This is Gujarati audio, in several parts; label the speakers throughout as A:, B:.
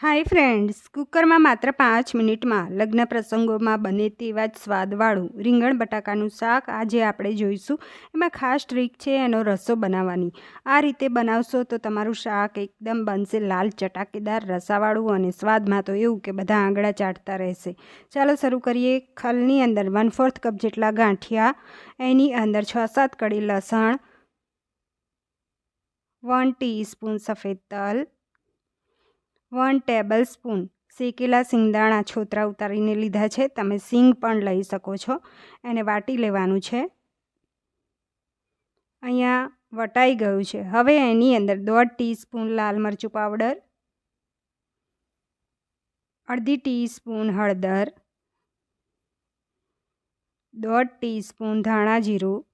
A: હાય ફ્રેન્ડ્સ કુકરમાં માત્ર પાંચ મિનિટમાં લગ્ન પ્રસંગોમાં બને તેવા જ સ્વાદવાળું રીંગણ બટાકાનું શાક આજે આપણે જોઈશું. એમાં ખાસ ટ્રીક છે એનો રસો બનાવવાની. આ રીતે બનાવશો તો તમારું શાક એકદમ બનશે લાલ ચટાકેદાર, રસાવાળું અને સ્વાદમાં તો એવું કે બધા આંગળા ચાટતા રહેશે. ચાલો શરૂ કરીએ. ખલની અંદર વન ફોર્થ કપ જેટલા ગાંઠિયા, એની અંદર છ સાત કડી લસણ વન ટીસ્પૂન સફેદ તલ વન ટેબલ સ્પૂન શેકેલા સિંગદાણા છોતરા ઉતારીને લીધા છે. તમે સિંગ પણ લઈ શકો છો. એને વાટી લેવાનું છે. અહીંયા વટાઈ ગયું છે. હવે એની અંદર દોઢ ટીસ્પૂન લાલ મરચું પાવડર, અડધી ટીસ્પૂન હળદર, દોઢ ટીસ્પૂન ધાણા જીરું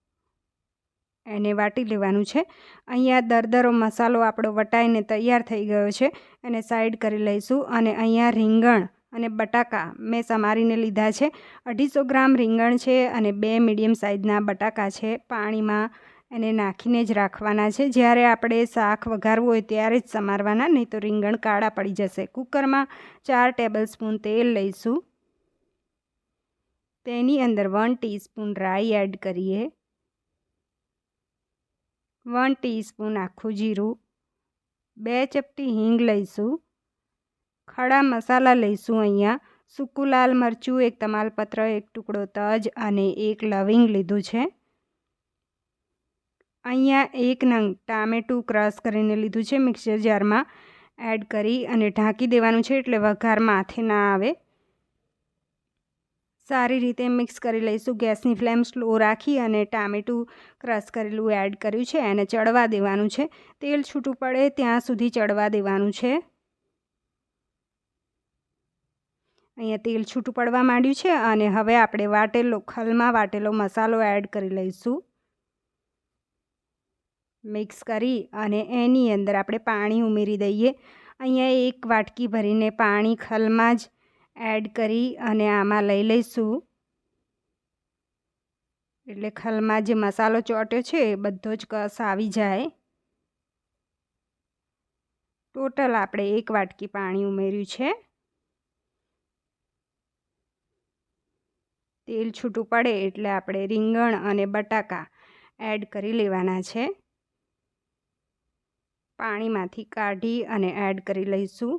A: એને વાટી લેવાનું છે. અહીંયા દરદરો મસાલો આપણો વટાઈને તૈયાર થઈ ગયો છે એને સાઈડ કરી લઈશું અને અહીંયા રીંગણ અને બટાકા મેં સમારીને લીધા છે. અઢીસો ગ્રામ રીંગણ છે અને બે મીડિયમ સાઇઝના બટાકા છે. પાણીમાં એને નાખીને જ રાખવાના છે. જ્યારે આપણે શાક વઘારવું હોય ત્યારે જ સમારવાના, નહીં તો રીંગણ કાળા પડી જશે. કુકરમાં ચાર ટેબલ સ્પૂન તેલ લઈશું. તેની અંદર વન ટીસ્પૂન રાઈ એડ કરીએ. વન ટીસ્પૂન આખું જીરું, બે ચપટી હિંગ લઈશું, ખડા મસાલા લઈશું અહીંયા, સૂકું લાલ મરચું, એક તમાલપત્ર, એક ટુકડો તજ અને એક લવિંગ લીધું છે. અહીંયા એક નંગ ટામેટું ક્રશ કરીને લીધું છે મિક્સર જારમાં, એડ કરી અને ઢાંકી દેવાનું છે એટલે વઘાર માથે ના આવે. સારી રીતે મિક્સ કરી લઈશું ગેસની ફ્લેમ સ્લો રાખી અને ટામેટું ક્રશ કરેલું એડ કર્યું છે એને ચડવા દેવાનું છે. તેલ છૂટું પડે ત્યાં સુધી ચડવા દેવાનું છે. અહીંયા તેલ છૂટું પડવા માંડ્યું છે અને હવે આપણે વાટેલો, ખલમાં વાટેલો મસાલો એડ કરી લઈશું. મિક્સ કરી અને એની અંદર આપણે પાણી ઉમેરી દઈએ. અહીંયા એક વાટકી ભરીને પાણી ખલમાં જ એડ કરી અને આમાં લઈ લઈશું. એટલે ખલમાં જે મસાલો ચોટ્યો છે એ બધો જ કસ આવી જાય. ટોટલ આપણે એક વાટકી પાણી ઉમેર્યું છે. તેલ છૂટું પડે એટલે આપણે રીંગણ અને બટાકા એડ કરી લેવાના છે. પાણીમાંથી કાઢી અને એડ કરી લઈશું.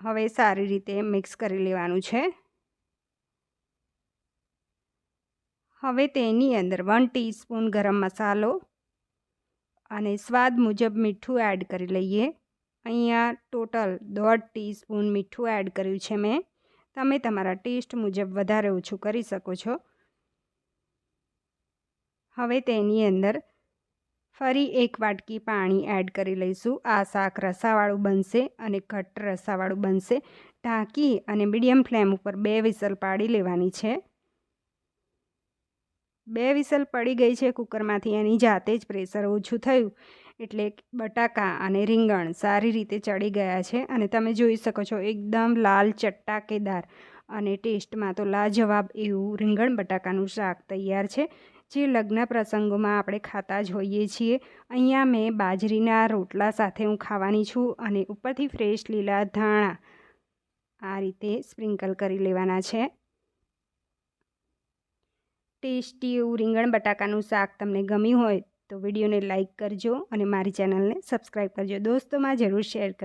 A: હવે સારી રીતે મિક્સ કરી લેવાનું છે. હવે તેની અંદર વન ટીસ્પૂન ગરમ મસાલો અને સ્વાદ મુજબ મીઠું એડ કરી લઈએ. અહીંયા ટોટલ દોઢ ટીસ્પૂન મીઠું એડ કર્યું છે મેં. તમે તમારા ટેસ્ટ મુજબ વધારે ઓછું કરી શકો છો. હવે તેની અંદર ફરી એક વાટકી પાણી એડ કરી લઈશું. આ શાક રસાવાળું બનશે અને ઘટ્ટ રસાવાળું બનશે. ઢાંકી અને મીડિયમ ફ્લેમ ઉપર બે વિસલ પાડી લેવાની છે. બે વિસલ પડી ગઈ છે કુકરમાંથી. એની જાતે જ પ્રેશર ઓછું થયું. એટલે બટાકા અને રીંગણ સારી રીતે ચડી ગયા છે. અને તમે જોઈ શકો છો, એકદમ લાલ ચટ્ટાકેદાર અને ટેસ્ટમાં તો લાજવાબ એવું રીંગણ બટાકાનું શાક તૈયાર છે, જે લગ્ન પ્રસંગોમાં આપણે ખાતા જ હોઈએ છીએ. અહીંયા મેં બાજરીના રોટલા સાથે હું ખાવાની છું અને ઉપરથી ફ્રેશ લીલા ધાણા આ રીતે સ્પ્રિંકલ કરી લેવાના છે. ટેસ્ટી એવું રીંગણ બટાકાનું શાક તમને ગમ્યું હોય તો વિડીયોને લાઇક કરજો અને મારી ચેનલને સબસ્ક્રાઈબ કરજો. દોસ્તોમાં જરૂર શેર કરજો